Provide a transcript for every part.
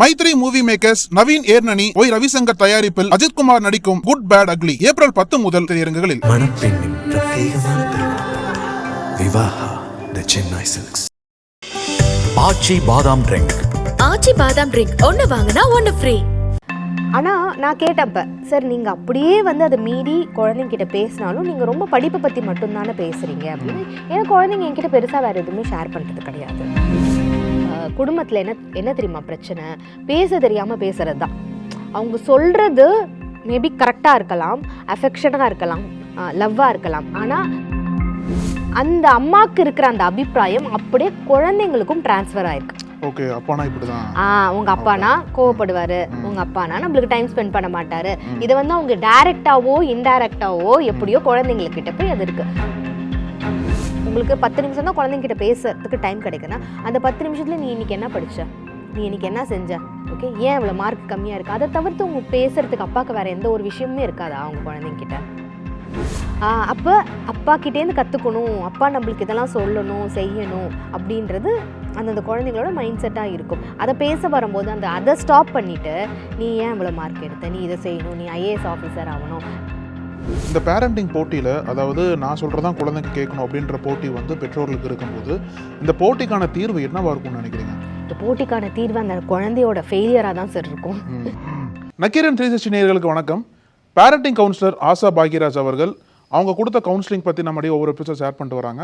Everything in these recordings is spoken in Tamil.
Mythri movie makers Naveen Yerneni Y Ravishankar தயாரிப்பில் அஜித்குமார் நடிக்கும் குட் பேட் அக்லி ஏப்ரல் பத்து முதல் திரையரங்குகளில். மணப்பெண்ணின் பிரத்யேகமான திருமணம் Vivaha the Chennai silks Aachi Badam drink Aachi பாதாம் ட்ரிங்க் ஒன்னு வாங்கினா ஒன்னு ஃப்ரீ ஆனால் நான் கேட்டப்ப சார் நீங்கள் அப்படியே வந்து அதை மீறி குழந்தைங்கிட்ட பேசினாலும் நீங்கள் ரொம்ப படிப்பை பற்றி மட்டும்தானே பேசுகிறீங்க அப்படின்னு. ஏன்னா குழந்தைங்க என்கிட்ட பெருசாக வேறு எதுவுமே ஷேர் பண்ணுறது கிடையாது. குடும்பத்தில் என்ன என்ன தெரியுமா பிரச்சனை? பேச தெரியாமல் பேசுறது தான் அவங்க சொல்கிறது மேபி கரெக்டாக இருக்கலாம் அஃபெக்ஷனாக இருக்கலாம் லவ்வாக இருக்கலாம். ஆனால் அந்த அம்மாவுக்கு இருக்கிற அந்த அபிப்பிராயம் அப்படியே குழந்தைங்களுக்கும் ட்ரான்ஸ்ஃபர் ஆயிருக்கு. ஓகே அப்பானா இப்படிதான்? ஆ உங்க அப்பானா கோவப்படுவாரு. உங்க அப்பானா நம்மளுக்கு டைம் ஸ்பெண்ட் பண்ண மாட்டாரு. இதை வந்து அவங்க டைரக்டாவோ இன்டைரக்டாவோ எப்படியோ குழந்தைங்களுக்கு கிட்ட போய் அது இருக்கு. உங்களுக்கு பத்து நிமிஷம் தான் குழந்தைங்கிட்ட பேசுறதுக்கு டைம் கிடைக்குன்னா அந்த பத்து நிமிஷத்தில் நீ இன்னைக்கு என்ன படித்த நீ இன்னைக்கு என்ன செஞ்ச? ஓகே ஏன் இவ்வளோ மார்க் கம்மியாக இருக்குது அதை தவிர்த்து உங்க பேசுறதுக்கு அப்பாவுக்கு வேறு எந்த ஒரு விஷயமுமே இருக்காதா அவங்க குழந்தைங்கிட்ட அப்போ அப்பா கிட்டேருந்து கற்றுக்கணும் அப்பா நம்மளுக்கு இதெல்லாம் சொல்லணும் செய்யணும் அப்படின்றது அந்தந்த குழந்தைங்களோட மைண்ட் செட்டாக இருக்கும். அதை பேச வரும்போது அந்த அதை ஸ்டாப் பண்ணிவிட்டு நீ ஏன் இவ்வளோ மார்க் எடுத்த? நீ இதை செய்யணும். நீ ஐஏஎஸ் ஆஃபீஸர் ஆகணும். இந்த பேரண்டிங் போட்டியில் அதாவது நான் சொல்கிறதான் குழந்தைக்கு கேட்கணும் அப்படின்ற போட்டி வந்து பெற்றோர்களுக்கு இருக்கும்போது இந்த போட்டிக்கான தீர்வு என்னவா இருக்கும்னு நினைக்கிறீங்க? இந்த போட்டிக்கான தீர்வு அந்த குழந்தையோட ஃபெயிலியராக தான் சார் இருக்கும். நக்கீரன் த்ரீ சிக்ஸ்டி நேயர்களுக்கு வணக்கம். பேரண்டிங் கவுன்சிலர் ஆசா பாக்யராஜ் அவர்கள் அவங்க கொடுத்த கவுன்சிலிங் பற்றி நம்மளுடைய ஒவ்வொரு எபிசோட் ஷேர் பண்ணிட்டு வராங்க.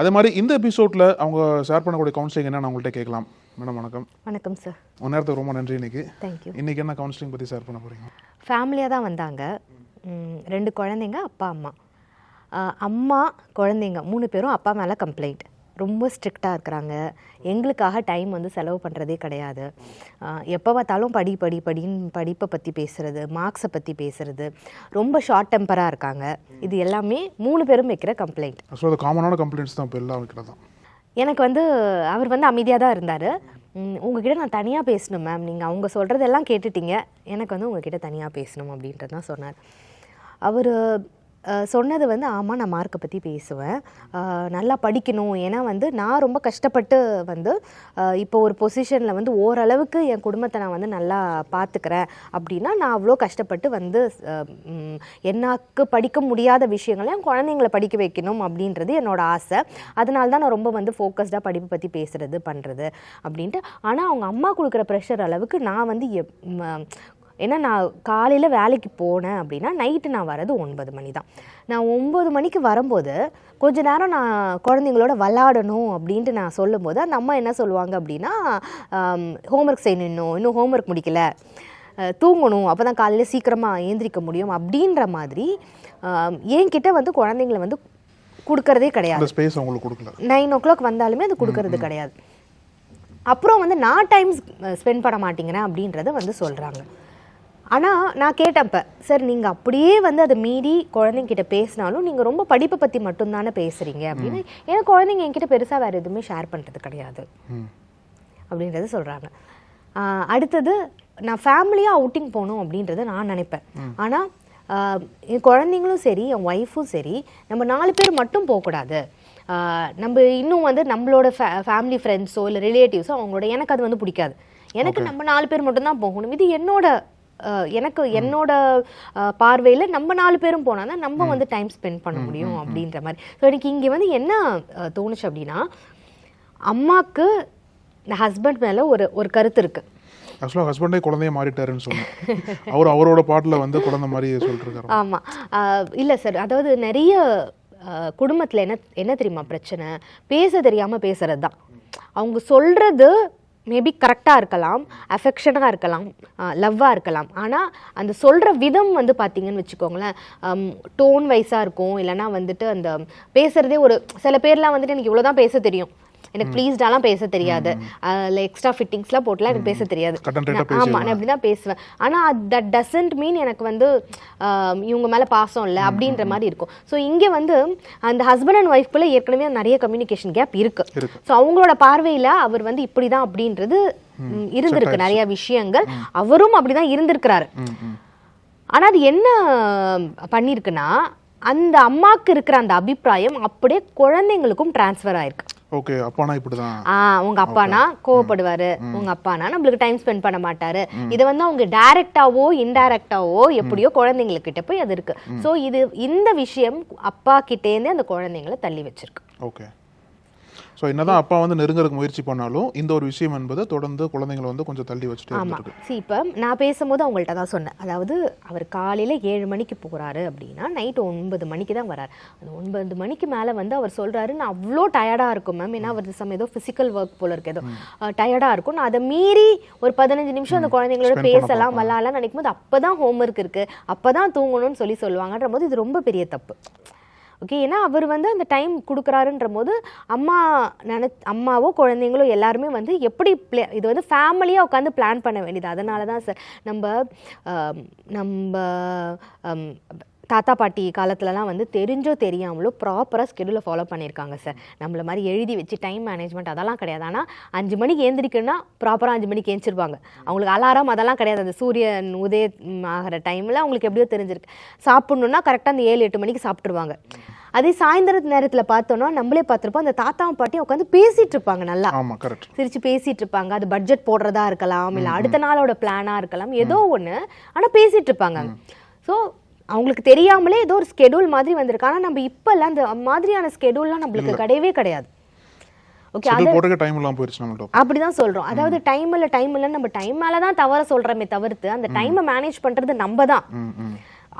அதே மாதிரி இந்த எபிசோடில் அவங்க ஷேர் பண்ணக்கூடிய கவுன்சிலிங் என்னன்னு உங்கள்கிட்ட கேட்கலாம். மேடம் வணக்கம். வணக்கம் சார் உன் நேரத்துக்கு ரொம்ப நன்றி இன்னைக்கு. தேங்க்யூ இன்னைக்கு என்ன கவுன்சிலிங் பற்றி ஷேர் பண்ண போறீங்க? ஃபேமிலியாக தான் வந்தாங்க. ரெண்டு குழந்தைங்க அப்பா அம்மா. அம்மா குழந்தைங்க மூணு பேரும் அப்பா மேலே கம்ப்ளைண்ட் ரொம்ப ஸ்ட்ரிக்டாக இருக்கிறாங்க. எங்களுக்காக டைம் வந்து செலவு பண்ணுறதே கிடையாது. எப்போ பார்த்தாலும் படி படி படின்னு படிப்பை பற்றி பேசுகிறது மார்க்ஸை பற்றி பேசுகிறது ரொம்ப ஷார்ட் டெம்பராக இருக்காங்க. இது எல்லாமே மூணு பேரும் வைக்கிற கம்ப்ளைண்ட் ஸோ அது காமனான கம்ப்ளைண்ட்ஸ் தான். இப்போ எல்லாம் வைக்கிறது எனக்கு வந்து அவர் வந்து அமைதியாக தான் இருந்தார். உங்ககிட்ட நான் தனியாக பேசணும் மேம் நீங்கள் அவங்க சொல்கிறதெல்லாம் கேட்டுட்டீங்க. எனக்கு வந்து உங்ககிட்ட தனியாக பேசணும் அப்படின்றது தான் சொன்னார். அவர் சொன்னது வந்து ஆமாம் நான் மார்க்கை பற்றி பேசுவேன். நல்லா படிக்கணும். ஏன்னா வந்து நான் ரொம்ப கஷ்டப்பட்டு வந்து இப்போ ஒரு பொசிஷனில் வந்து ஓரளவுக்கு என் குடும்பத்தை நான் வந்து நல்லா பார்த்துக்கிறேன் அப்படின்னா நான் அவ்வளோ கஷ்டப்பட்டு வந்து என்னாக்கு எனக்கு படிக்க முடியாத விஷயங்களை என் குழந்தைங்களை படிக்க வைக்கணும் அப்படின்றது என்னோட ஆசை. அதனால தான் நான் ரொம்ப வந்து ஃபோக்கஸ்டாக படிப்பு பற்றி பேசுகிறது பண்ணுறது அப்படின்ட்டு. ஆனால் அவங்க அம்மா கொடுக்குற ப்ரெஷர் அளவுக்கு நான் வந்து எப்- ஏன்னா நான் காலையில் வேலைக்கு போனேன் அப்படின்னா நைட்டு நான் வரது ஒன்பது மணி தான் நான் ஒம்பது மணிக்கு வரும்போது கொஞ்ச நேரம் நான் குழந்தைங்களோட விளாடணும் அப்படின்ட்டு நான் சொல்லும்போது அந்த அம்மா என்ன சொல்லுவாங்க அப்படின்னா ஹோம்ஒர்க் செய்யணும். இன்னும் இன்னும் ஹோம்ஒர்க் முடிக்கல தூங்கணும். அப்போ தான் காலையில் சீக்கிரமாக ஏந்திரிக்க முடியும். அப்படின்ற மாதிரி என்கிட்ட வந்து குழந்தைங்கள வந்து கொடுக்கறதே கிடையாது. ஸ்பேஸ் அவங்களுக்கு கொடுக்கல. நைன் ஓ கிளாக் வந்தாலுமே அது கொடுக்கறது கிடையாது. அப்புறம் வந்து நான் டைம் ஸ்பெண்ட் பண்ண மாட்டேங்கிறேன் அப்படின்றத வந்து சொல்கிறாங்க ஆனால் நான் கேட்டப்ப சார் நீங்கள் அப்படியே வந்து அதை மீறி குழந்தைங்கிட்ட பேசினாலும் நீங்கள் ரொம்ப படிப்பை பற்றி மட்டும்தானே பேசுகிறீங்க அப்படின்னு. ஏன்னா குழந்தைங்க என்கிட்ட பெருசாக வேறு எதுவுமே ஷேர் பண்ணுறது கிடையாது. அப்படின்றத சொல்கிறாங்க அடுத்தது நான் ஃபேமிலியாக அவுட்டிங் போகணும் அப்படின்றத நான் நினைப்பேன். ஆனால் என் குழந்தைங்களும் சரி என் ஒய்ஃபும் சரி நம்ம நாலு பேர் மட்டும் போகக்கூடாது. நம்ம இன்னும் வந்து நம்மளோட ஃபேமிலி ஃப்ரெண்ட்ஸோ இல்லை ரிலேட்டிவ்ஸோ அவங்களோட எனக்கு அது வந்து பிடிக்காது. எனக்கு நம்ம நாலு பேர் மட்டும்தான் போகணும். இது என்னோட எனக்கு என்னோட பார்வையில் நம்ம நாலு பேரும் போனால் தான் நம்ம வந்து டைம் ஸ்பெண்ட் பண்ண முடியும் அப்படின்ற மாதிரி. ஸோ எனக்கு இங்கே வந்து என்ன தோணுச்சு அப்படின்னா அம்மாக்கு இந்த ஹஸ்பண்ட் மேலே ஒரு ஒரு கருத்து இருக்குது ஆக்சுவலாக ஹஸ்பண்டே குழந்தைய மாறிட்டாருன்னு சொன்னேன். அவர் அவரோட பாட்டில் வந்து குழந்தை மாதிரி சொல்லிட்டு இருக்காரு ஆமாம் இல்லை சார் அதாவது நிறைய குடும்பத்தில் என்ன என்ன தெரியுமா பிரச்சனை? பேச தெரியாமல் பேசுறது தான் அவங்க சொல்கிறது மேபி கரெக்டாக இருக்கலாம் அஃபெக்ஷனாக இருக்கலாம் லவ்வாக இருக்கலாம். ஆனால் அந்த சொல்கிற விதம் வந்து பார்த்திங்கன்னு வச்சுக்கோங்களேன் டோன் வைஸாக இருக்கும். இல்லைன்னா வந்துட்டு அந்த பேசுகிறதே ஒரு சில பேர்லாம் வந்துட்டு எனக்கு இவ்வளோ தான் பேச தெரியும். எனக்கு ப்ளீஸ்டாலாம் பேச தெரியாது. அதில் எக்ஸ்ட்ரா ஃபிட்டிங்ஸ்லாம் போட்டுலாம் எனக்கு பேச தெரியாது. Cut and right ஆ நான்- ஆமா நான் இப்படி தான் பேசுவேன். ஆனால் தட் டசன்ட் மீன் எனக்கு வந்து இவங்க மேலே பாசம் இல்லை அப்படின்ற மாதிரி இருக்கும். ஸோ இங்கே வந்து அந்த ஹஸ்பண்ட் அண்ட் ஒய்ஃப்குள்ளே ஏற்கனவே நிறைய கம்யூனிகேஷன் கேப் இருக்கு. இருக்கு. ஸோ அவங்களோட பார்வையில் அவர் வந்து இப்படி தான் அப்படின்றது இருந்திருக்கு. நிறைய விஷயங்கள். அவரும் அப்படி தான் இருந்திருக்கிறாரு ஆனால் அது என்ன பண்ணியிருக்குன்னா அந்த அம்மாக்கு இருக்கிற அந்த அபிப்பிராயம் அப்படியே குழந்தைங்களுக்கும் டிரான்ஸ்ஃபர் ஆயிருக்கு. ஓகே அப்பானா இப்படிதான். ஆ உங்க அப்பானா கோவப்படுவாரு. உங்க அப்பானா நம்மளுக்கு டைம் ஸ்பெண்ட் பண்ண மாட்டாரு. இது வந்து அவங்க டைரக்டாவோ இன்டைரக்டாவோ எப்படியோ குழந்தைங்கக்கிட்ட போய் அது இருக்கு. சோ இது இந்த விஷயம் அப்பா கிட்டேருந்து அந்த குழந்தைங்களை தள்ளி வச்சிருக்கு. ஓகே ஸோ என்னதான் அப்பா வந்து நெருங்கறதுக்கு முயற்சி பண்ணாலும் இந்த ஒரு விஷயம் என்பது தொடர்ந்து குழந்தைங்களை வந்து கொஞ்சம் தள்ளி வச்சுட்டே ஆமா. இருந்திருக்கு see இப்போ நான் பேசும்போது அவங்கள்ட்ட தான் சொன்னேன். அதாவது அவர் காலையில ஏழு மணிக்கு போறாரு அப்படின்னா நைட் ஒன்பது மணிக்கு தான் வராரு. அந்த ஒன்பது மணிக்கு மேல வந்து அவர் சொல்றாரு நான் அவ்வளோ டயர்டா இருக்கும் மேம் ஏன்னா அவர் சமயம் ஏதோ பிசிக்கல் ஒர்க் போல இருக்கு. ஏதோ டயர்டா இருக்கும். நான் அதை மீறி ஒரு பதினஞ்சு நிமிஷம் அந்த குழந்தைங்களோட பேசலாம். விளாடலாம் நினைக்கும் போது அப்பதான் ஹோம்ஒர்க் இருக்கு. அப்பதான் தூங்கணும்னு சொல்லி சொல்லுவாங்கன்ற போது இது ரொம்ப பெரிய தப்பு. ஓகே ஏன்னா அவர் வந்து அந்த டைம் கொடுக்குறாருன்ற போது அம்மா நினை அம்மாவோ குழந்தைங்களோ எல்லாருமே வந்து எப்படி பிளே இது வந்து ஃபேமிலியாக உட்காந்து பிளான் பண்ண வேண்டியது. அதனால தான் சார் நம்ம நம்ம தாத்தா பாட்டி காலத்துலலாம் வந்து தெரிஞ்சோ தெரியாமலோ ப்ராப்பராக ஸ்கெடியூலை ஃபாலோ பண்ணியிருக்காங்க சார் நம்மள மாதிரி எழுதி வச்சு டைம் மேனேஜ்மெண்ட் அதெல்லாம் கிடையாது. ஆனால் அஞ்சு மணிக்கு ஏந்திரிக்கணும்னா ப்ராப்பராக அஞ்சு மணிக்கு ஏந்திரிச்சிருவாங்க அவங்களுக்கு அலாரம் அதெல்லாம் கிடையாது. அந்த சூரியன் உதய ம், ஆகிற டைமில் அவங்களுக்கு எப்படியோ தெரிஞ்சிருக்கு. சாப்பிட்ணுன்னா கரெக்டாக அந்த ஏழு எட்டு மணிக்கு சாப்பிட்ருவாங்க அதே சாயந்தர நேரத்தில் பார்த்தோன்னா நம்மளே பார்த்துருப்போம் அந்த தாத்தாவும் பாட்டியும் உட்காந்து பேசிட்டு இருப்பாங்க நல்லா. சிரிச்சு பேசிட்டு இருப்பாங்க. அது பட்ஜெட் போடுறதா இருக்கலாம் இல்ல அடுத்த நாளோட பிளானா இருக்கலாம் ஏதோ ஒண்ணு. ஆனா பேசிட்டு இருப்பாங்க. சோ அவங்களுக்கு தெரியாமலே ஏதோ ஒரு ஸ்கெடியூல் மாதிரி வந்திருக்கு. ஆனா நம்ம இப்பெல்லாம் அந்த மாதிரியான ஸ்கெடியூல்லாம் நம்மளுக்கு கிடையவே கிடையாது. ஓகே அது ஷெட்யூல் போட்டுக்க டைம் இல்லாம போயிருச்சு நம்மள்ட்ட அப்படிதான் சொல்றோம். அதாவது டைம் இல்ல டைம் இல்ல நம்ம டைம் மேல தான் தவற சொல்றோமே தவிர்த்து அந்த டைமை மேனேஜ் பண்றது நம்ம தான்.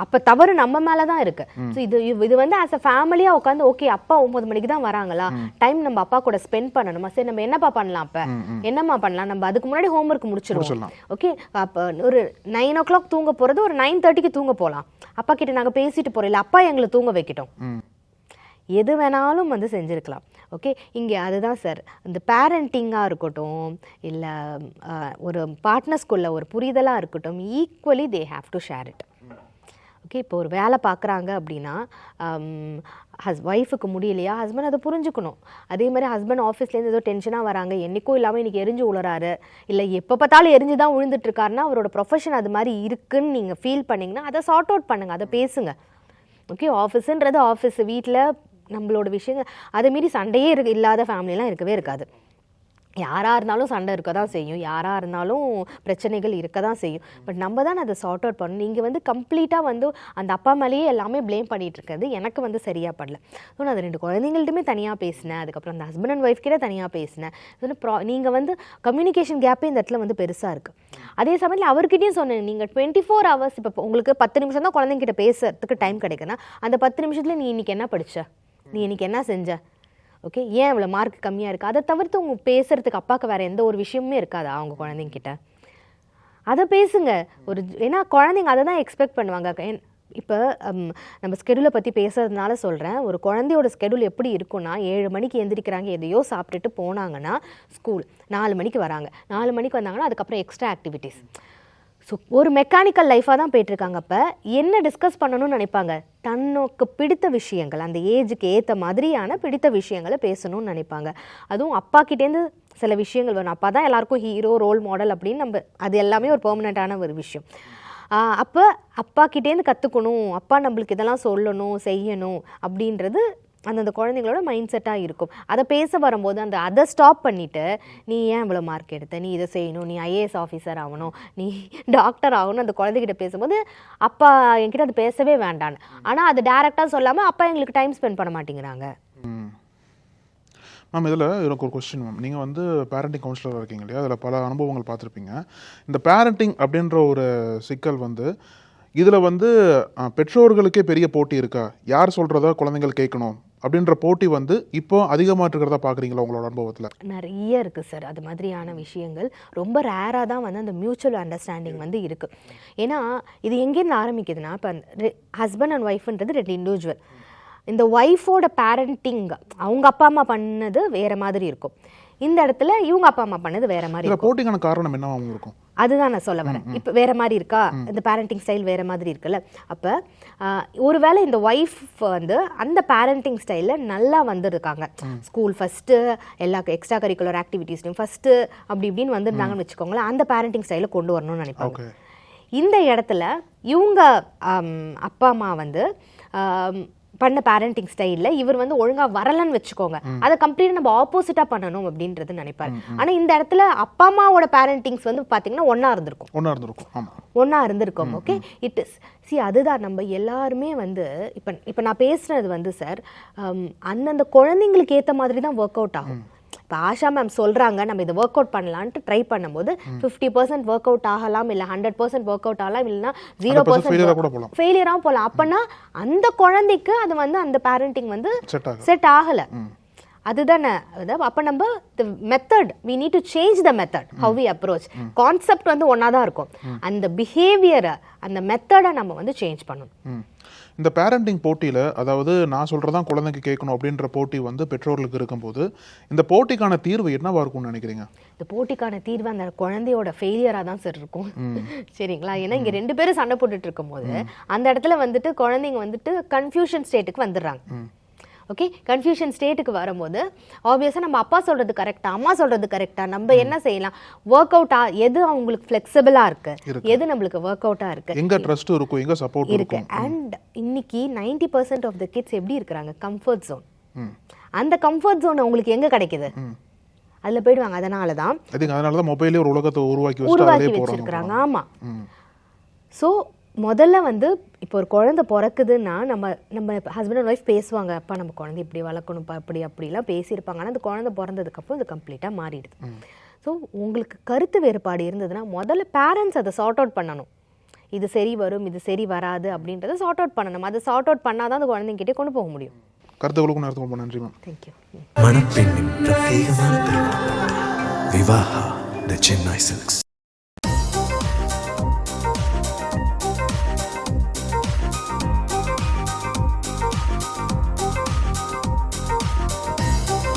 அப்ப தவறு நம்ம மேல தான் இருக்கு ஸோ இது இது வந்து ஆஸ் அ ஃபேமிலியா உட்காந்து ஓகே அப்பா ஒன்பது மணிக்கு தான் வராங்களா? டைம் நம்ம அப்பா கூட ஸ்பெண்ட் பண்ணணுமா? சரி நம்ம என்னப்பா பண்ணலாம் அப்ப என்னம்மா பண்ணலாம்? நம்ம அதுக்கு முன்னாடி ஹோம்ஒர்க் முடிச்சிருவோம். ஓகே அப்ப ஒரு நைன் ஓ கிளாக் தூங்க போறது ஒரு நைன் தேர்ட்டிக்கு தூங்க போலாம். அப்பா கிட்ட நாங்க பேசிட்டு போறோம். இல்ல அப்பா எங்களை தூங்க வைக்கட்டும். எது வேணாலும் வந்து செஞ்சுருக்கலாம். ஓகே இங்கே அதுதான் சார் இந்த பேரண்டிங்காக இருக்கட்டும் இல்லை ஒரு பார்ட்னர்ஸ்குள்ள ஒரு புரிதலாக இருக்கட்டும் equally they have to share it okay இப்போ ஒரு வேலை பார்க்குறாங்க அப்படின்னா ஹஸ் ஒய்ஃபுக்கு முடியலையா? ஹஸ்பண்ட் அதை புரிஞ்சுக்கணும். அதே மாதிரி ஹஸ்பண்ட் ஆஃபீஸ்லேருந்து ஏதோ டென்ஷனாக வராங்க. என்னைக்கும் இல்லாமல் இன்றைக்கி எரிஞ்சு உழுறாரு இல்லை எப்போ பார்த்தாலும் எரிஞ்சு தான் விழுந்துட்டுருக்காருன்னா அவரோட ப்ரொஃபஷன் அது மாதிரி இருக்குன்னு நீங்கள் ஃபீல் பண்ணிங்கன்னா அதை சார்ட் அவுட் பண்ணுங்கள் அதை பேசுங்க. ஓகே ஆஃபீஸுன்றது ஆஃபீஸ் வீட்டில் நம்மளோட விஷயங்கள் அதை மீறி சண்டையே இருக்கு இல்லாத ஃபேமிலிலாம் இருக்கவே இருக்காது. யாராக இருந்தாலும் சண்டை இருக்க தான் செய்யும். யாராக இருந்தாலும் பிரச்சனைகள் இருக்க தான் செய்யும். பட் நம்ம தான் அதை சார்ட் அவுட் பண்ணணும். நீங்கள் வந்து கம்ப்ளீட்டாக வந்து அந்த அப்பா மேலேயே எல்லாமே ப்ளேம் பண்ணிட்டு இருக்கிறது எனக்கு வந்து சரியாக படல. ஸோ நான் அது ரெண்டு குழந்தைங்கள்ட்டுமே தனியாக பேசினேன். அதுக்கப்புறம் அந்த ஹஸ்பண்ட் அண்ட் ஒய்ஃப் கிட்ட தனியாக பேசினேன். ப்ரா நீங்கள் வந்து கம்யூனிகேஷன் கேப்பே இந்த இடத்துல வந்து பெருசாக இருக்குது அதே சமயத்தில் அவர்கிட்டையும் சொன்னேன். நீங்கள் டுவெண்ட்டி ஃபோர் ஹவர்ஸ் இப்போ உங்களுக்கு பத்து நிமிஷம் தான் குழந்தைங்கிட்ட பேசுறதுக்கு டைம் கிடைக்குன்னா அந்த பத்து நிமிஷத்தில் நீ இன்னைக்கு என்ன படித்த நீ இன்னைக்கு என்ன செஞ்ச? ஓகே ஏன் இவ்வளோ மார்க் கம்மியாக இருக்குது அதை தவிர்த்து உங்க பேசுகிறதுக்கு அப்பாவுக்கு வேறு எந்த ஒரு விஷயமுமே இருக்காதா அவங்க குழந்தைங்கிட்ட அதை பேசுங்க. ஒரு ஏன்னா குழந்தைங்க அதை தான் எக்ஸ்பெக்ட் பண்ணுவாங்க. இப்போ நம்ம ஸ்கெடியூலை பற்றி பேசுறதுனால சொல்கிறேன் ஒரு குழந்தையோட ஸ்கெடியூல் எப்படி இருக்கும்னா ஏழு மணிக்கு எந்திரிக்கிறாங்க எதையோ சாப்பிட்டுட்டு போனாங்கன்னா ஸ்கூல் நாலு மணிக்கு வராங்க. நாலு மணிக்கு வந்தாங்கன்னா அதுக்கப்புறம் எக்ஸ்ட்ரா ஆக்டிவிட்டீஸ் ஸோ ஒரு மெக்கானிக்கல் லைஃபாக தான் போயிட்டுருக்காங்க அப்போ. என்ன டிஸ்கஸ் பண்ணணும்னு நினைப்பாங்க? தனக்கு பிடித்த விஷயங்கள் அந்த ஏஜுக்கு ஏற்ற மாதிரியான பிடித்த விஷயங்களை பேசணும்னு நினைப்பாங்க. அதுவும் அப்பா கிட்டேருந்து சில விஷயங்கள் வரும். அப்பா தான் எல்லாருக்கும் ஹீரோ ரோல் மாடல் அப்படின்னு நம்ம அது எல்லாமே ஒரு பெர்மனண்ட்டான ஒரு விஷயம். அப்போ அப்பா கிட்டேருந்து கற்றுக்கணும் அப்பா நம்மளுக்கு இதெல்லாம் சொல்லணும் செய்யணும் அப்படின்றது அந்தந்த குழந்தைங்களோட மைண்ட் செட்டாக இருக்கும். அதை பேச வரும்போது அந்த அதை ஸ்டாப் பண்ணிவிட்டு நீ ஏன் இவ்வளோ மார்க் எடுத்த? நீ இதை செய்யணும். நீ ஐஏஎஸ் ஆஃபீஸர் ஆகணும். நீ டாக்டர் ஆகணும். அந்த குழந்தைகிட்ட பேசும்போது அப்பா என்கிட்ட அது பேசவே வேண்டான்னு. ஆனால் அது டேரெக்டாக சொல்லாமல் அப்பா எங்களுக்கு டைம் ஸ்பெண்ட் பண்ண மாட்டேங்கிறாங்க. மேம் இதில் எனக்கு ஒரு கொஸ்டின் மேம் நீங்கள் வந்து பேரண்டிங் கவுன்சிலராக இருக்கீங்க இல்லையா? அதில் பல அனுபவங்கள் பார்த்துருப்பீங்க. இந்த பேரண்டிங் அப்படின்ற ஒரு சிக்கல் வந்து இதில் வந்து பெற்றோர்களுக்கே பெரிய போட்டி இருக்கா? யார் சொல்கிறதா குழந்தைகள் கேட்கணும்? அப்படின்ற போட்டி வந்து இப்போ அதிகமாக இருக்கிறதா பார்க்குறீங்களா உங்களோட அனுபவத்தில்? நிறைய இருக்குது சார் அது மாதிரியான விஷயங்கள் ரொம்ப ரேராக தான் வந்து அந்த மியூச்சுவல் அண்டர்ஸ்டாண்டிங் வந்து இருக்குது ஏன்னா இது எங்கேருந்து ஆரம்பிக்குதுன்னா இப்போ ஹஸ்பண்ட் அண்ட் ஒய்ஃப்ன்றது ரெண்டு இண்டிவிஜுவல் இந்த ஒய்ஃபோட பேரண்டிங் அவங்க அப்பா அம்மா பண்ணது வேறு மாதிரி இருக்கும். இந்த இடத்துல இவங்க அப்பா அம்மா பண்ணது வேற மாதிரி போட்டிக்கான காரணம் என்னவா இருக்கும்? அதுதான் நான் சொல்ல வரேன். இப்போ வேற மாதிரி இருக்கா? இந்த பேரண்டிங் ஸ்டைல் வேற மாதிரி இருக்குல்ல. அப்போ ஒருவேளை இந்த ஒய்ஃப் வந்து அந்த பேரண்டிங் ஸ்டைலில் நல்லா வந்திருக்காங்க. ஸ்கூல் ஃபஸ்ட்டு எல்லா எக்ஸ்ட்ரா கரிக்குலர் ஆக்டிவிட்டீஸ்லையும் ஃபஸ்ட்டு அப்படி இப்படின்னு வந்திருந்தாங்கன்னு வச்சுக்கோங்களேன் அந்த பேரண்டிங் ஸ்டைலை கொண்டு வரணும்னு நினைப்பாங்க. இந்த இடத்துல இவங்க அப்பா அம்மா வந்து பண்ண பேரண்டிங் ஸ்டைலில் இவர் வந்து ஒழுங்கா வரலன்னு வச்சுக்கோங்க. அதை கம்ப்ளீட்டாக நம்ம ஆப்போசிட்டாக பண்ணணும் அப்படின்றது நினைப்பாரு. ஆனா இந்த இடத்துல அப்பா அம்மாவோட பேரண்டிங்ஸ் வந்து பார்த்தீங்கன்னா ஒண்ணா இருந்திருக்கும். ஒன்றா இருந்திருக்கும். ஒன்றா இருந்திருக்கோம் ஓகே இட் இஸ் சி அதுதான் நம்ம எல்லாருமே வந்து இப்போ இப்போ நான் பேசுறது வந்து சார் அந்தந்த குழந்தைங்களுக்கு ஏற்ற மாதிரி தான் ஒர்க் அவுட் ஆகும் இப்போ ஆஷா மேம் சொல்கிறாங்க நம்ம இதை ஒர்க் அவுட் பண்ணலான்ட்டு ட்ரை பண்ணும்போது ஃபிஃப்டி பர்சன்ட் ஒர்க் அவுட் ஆகலாம் இல்லை ஹண்ட்ரட் பர்சன்ட் ஒர்க் அவுட் ஆகலாம் இல்லைன்னா ஜீரோ 100% failure ஆ கூட போலாம். பர்சன்ட் ஃபெயிலியராகவும் போகலாம். அப்போனா அந்த குழந்தைக்கு அது வந்து அந்த பேரண்டிங் வந்து. செட் ஆகலை. அதுதானே. அப்போ நம்ம the method we need to change the method how we approach concept வந்து ஒன்றா தான் இருக்கும் அந்த பிஹேவியரை அந்த மெத்தடை நம்ம வந்து சேஞ்ச் பண்ணணும். இந்த பேரண்டிங் போட்டியில் அதாவது நான் சொல்கிறதான் குழந்தைக்கு கேட்கணும் அப்படின்ற போட்டி வந்து பெற்றோர்களுக்கு இருக்கும்போது இந்த போட்டிக்கான தீர்வு என்னவா இருக்கும்னு நினைக்கிறீங்க? இந்த போட்டிக்கான தீர்வு அந்த குழந்தையோட ஃபெயிலியராக தான் சார் இருக்கும். சரிங்களா? ஏன்னா இங்கே ரெண்டு பேரும் சண்டை போட்டுட்டு இருக்கும்போது அந்த இடத்துல வந்துட்டு குழந்தைங்க வந்துட்டு கன்ஃபியூஷன் ஸ்டேட்டுக்கு வந்துடுறாங்க. ஓகே கன்ஃபியூஷன் ஸ்டேட்டுக்கு வரும்போது ஆப்வியஸாக நம்ம அப்பா சொல்றது கரெக்டா அம்மா சொல்றது கரெக்டா நம்ம என்ன செய்யலாம்? ஒர்க் அவுட்டா எது அவங்களுக்கு ஃப்ளெக்சிபிளாக இருக்கு? எது நம்மளுக்கு ஒர்க் அவுட்டாக இருக்கு? எங்க ட்ரஸ்ட் இருக்கும் எங்க சப்போர்ட் இருக்கு. இருக்கும்? அண்ட் இன்னைக்கு ninety percent of the kids எப்படி இருக்கிறாங்க? கம்ஃபர்ட் ஜோன் அந்த கம்ஃபர்ட் ஜோன் அவங்களுக்கு எங்க கிடைக்குது? அதுல போயிடுவாங்க. அதனால தான் அதனால தான் மொபைலே ஒரு உலகத்தை உருவாக்கி உருவாக்கி வச்சிருக்கிறாங்க. போகிறாங்க ஆமா ஸோ முதல்ல வந்து இப்போ ஒரு குழந்தை பிறக்குதுன்னா நம்ம நம்ம ஹஸ்பண்ட் அண்ட் ஒய்ஃப் பேசுவாங்க. அப்பா நம்ம குழந்தை இப்படி வளர்க்கணும்ப்பா இப்படி அப்படிலாம் பேசியிருப்பாங்க. ஆனால் அந்த குழந்தை பிறந்ததுக்கப்புறம் இது கம்ப்ளீட்டாக மாறிடுது. ஸோ உங்களுக்கு கருத்து வேறுபாடு இருந்ததுன்னா முதல்ல பேரண்ட்ஸ் அதை சார்ட் அவுட் பண்ணணும். இது சரி வரும் இது சரி வராது அப்படின்றத சார்ட் அவுட் பண்ணணும். அதை சார்ட் அவுட் பண்ணாதான் அந்த குழந்தைங்கிட்டே கொண்டு போக முடியும். கருத்துக்களுக்கும் நேரத்துக்கு ரொம்ப நன்றி மேம் தேங்க்யூ மணப்பெண்ணின் பிரத்யேகமான விவாஹா த சென்னை சில்க்ஸ்